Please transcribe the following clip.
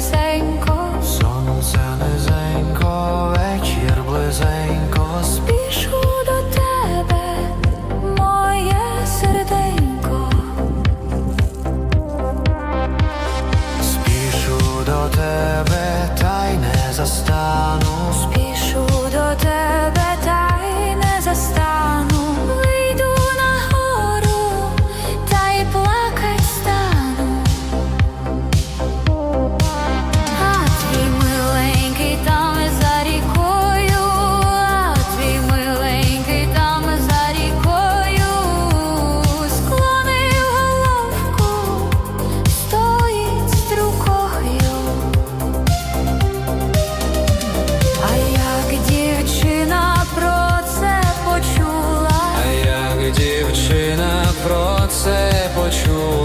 близенько, сонце низенько, вечір близенько, спішу до тебе, моє серденько, спішу до тебе. це почув.